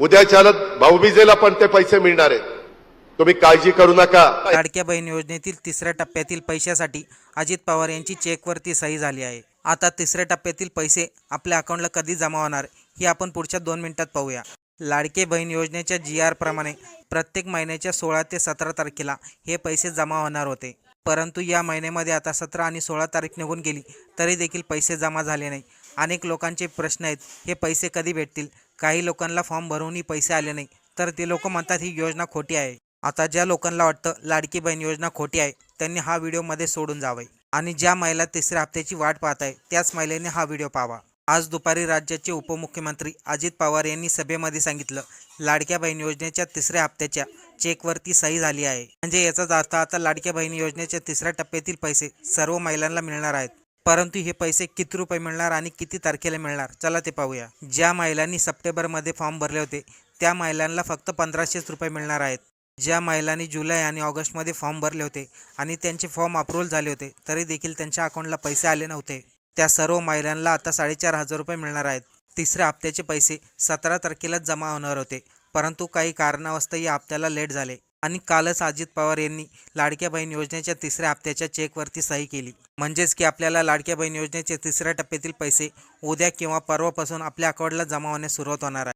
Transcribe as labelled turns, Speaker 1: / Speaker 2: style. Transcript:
Speaker 1: उद्याच्याला भाऊबीजेला पण ते पैसे मिळणार आहेत. तुम्ही काळजी करू नका.
Speaker 2: लाडक्या बहीण योजनेतील तिसऱ्या टप्प्यातील पैशासाठी अजित पवार यांची चेकवरती सही झाली आहे. आता तिसऱ्या टप्प्यातील पैसे आपल्या अकाउंटला कधी जमा होणार हे आपण पुढच्या दोन मिनिटात पाहूया. लाडके बहीण योजनेच्या जी आर प्रमाणे प्रत्येक महिन्याच्या सोळा ते सतरा तारखेला हे पैसे जमा होणार होते. परंतु या महिन्यामध्ये आता सतरा आणि सोळा तारीख निघून गेली तरी देखील पैसे जमा झाले नाही. अनेक लोकांचे प्रश्न आहेत हे पैसे कधी भेटतील? काही लोकांना फॉर्म भरूनही पैसे आले नाही. तर ते लोक म्हणतात ही योजना खोटी आहे. आता ज्या लोकांना वाटतं लाडकी बहीण योजना खोटी आहे त्यांनी हा व्हिडिओमध्ये सोडून जावे आणि ज्या महिला तिसऱ्या हप्त्याची वाट पाहत आहे त्याच महिलेने हा व्हिडिओ पाहावा. आज दुपारी राज्याचे उपमुख्यमंत्री अजित पवार यांनी सभेमध्ये सांगितलं लाडक्या बहीण योजनेच्या तिसऱ्या हप्त्याच्या चेकवरती सही झाली आहे. म्हणजे याचाच अर्थ आता लाडक्या बहीण योजनेच्या तिसऱ्या टप्प्यातील पैसे सर्व महिलांना मिळणार आहेत. परंतु हे पैसे किती रुपये मिळणार आणि किती तारखेला मिळणार? चला ते पाहूया. ज्या महिलांनी सप्टेंबरमध्ये फॉर्म भरले होते त्या महिलांना फक्त पंधराशेच रुपये मिळणार आहेत. ज्या महिलांनी जुलै आणि ऑगस्टमध्ये फॉर्म भरले होते आणि त्यांचे फॉर्म अप्रूव्हल झाले होते तरी देखील त्यांच्या अकाउंटला पैसे आले नव्हते. त्या सर्व महिलांना आता साडेचार हजार रुपये मिळणार आहेत. तिसऱ्या हप्त्याचे पैसे सतरा तारखेलाच जमा होणार होते. परंतु काही कारणावस्तव या हप्त्याला लेट झाले. आणि कालच अजित पवार यांनी लाडक्या बहीण योजनेच्या तिसऱ्या हप्त्याच्या चेकवरती सही केली. म्हणजेच की आपल्याला लाडक्या बहीण योजनेचे तिसऱ्या टप्प्यातील पैसे उद्या किंवा परवापासून आपल्या अकाउंटला जमा होण्यास सुरुवात होणार आहे.